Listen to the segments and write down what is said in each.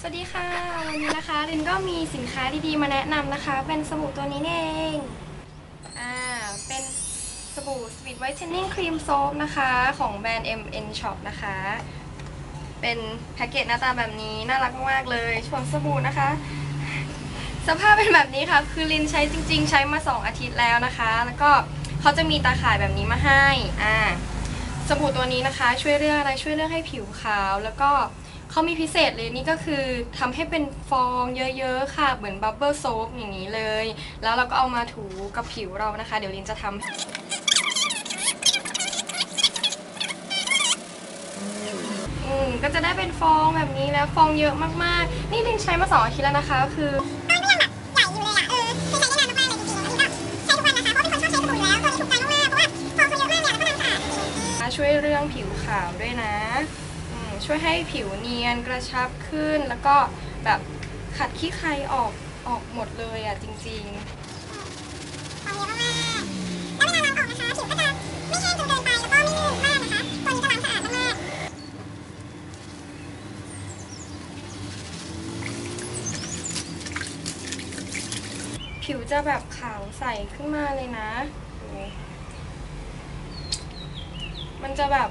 สวัสดีค่ะ วันนี้นะคะลินก็มีสินค้าดีๆมาแนะนำนะคะ เป็นสบู่ตัวนี้เอง อ่า เป็นสบู่ Sweet Whitening Cream Soap นะคะ ของแบรนด์ MN Shop นะคะ เป็นแพ็กเกจหน้าตาแบบนี้น่ารักมากเลยส่วนสบู่นะคะ สภาพเป็นแบบนี้ค่ะคือลินใช้จริง ๆ ใช้มา 2 อาทิตย์แล้วนะคะ แล้วก็เขาจะมีตาข่ายแบบนี้มาให้ อ่า สบู่ตัวนี้นะคะ ช่วยเรื่องอะไรช่วยเรื่องให้ผิวขาวแล้วก็ เขามีพิเศษเลยนี่ก็คือทำให้เป็นฟองเยอะๆ ค่ะ เหมือนบับเบิลโซฟอย่างนี้เลย แล้วเราก็เอามาถูกับผิวเรานะคะ เดี๋ยวลินจะทำ อืมก็จะได้เป็นฟองแบบนี้แล้วฟองเยอะมากๆ นี่ลินใช้มาสองอาทิตย์แล้วนะคะคือก็ยังแบบใหญ่อยู่เลยอะ เออคือใช้ได้นานมากๆเลยจริงๆอันนี้ก็ใช้ทุกวันนะคะ เพราะเป็นคนชอบใช้สบู่อยู่แล้ว ตัวนี้ถูกใจมากๆ เพราะว่าฟองเขาเยอะมากเนี่ยแล้วก็ทำสะอาดจริงช่วยเรื่องผิวขาวด้วยนะ ช่วยให้ผิวเนียนกระชับขึ้น แล้วก็แบบขัดขี้ใครออกออกหมดเลยอะจริงฟองเยอะมากๆแล้วเวลาล้างออกนะคะผิวก็จะไม่แห้งจนเกินไปแล้วก็ไม่ลื่นมากนะคะตัวนี้ก็ล้างสะอาดมากๆผิวจะแบบขาวใสขึ้นมาเลยนะ มันจะแบบ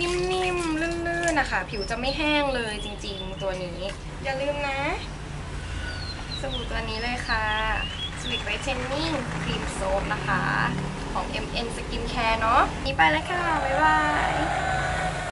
นิ่มๆ ลื่นๆนะคะ ผิวจะไม่แห้งเลยจริงๆ ตัวนี้ อย่าลืมนะ สบู่ตัวนี้เลยค่ะ Sweet Whitening Cream Soap นะคะ ของ MN Skin Care เนาะนี้ไปแล้วค่ะ บ๊ายบาย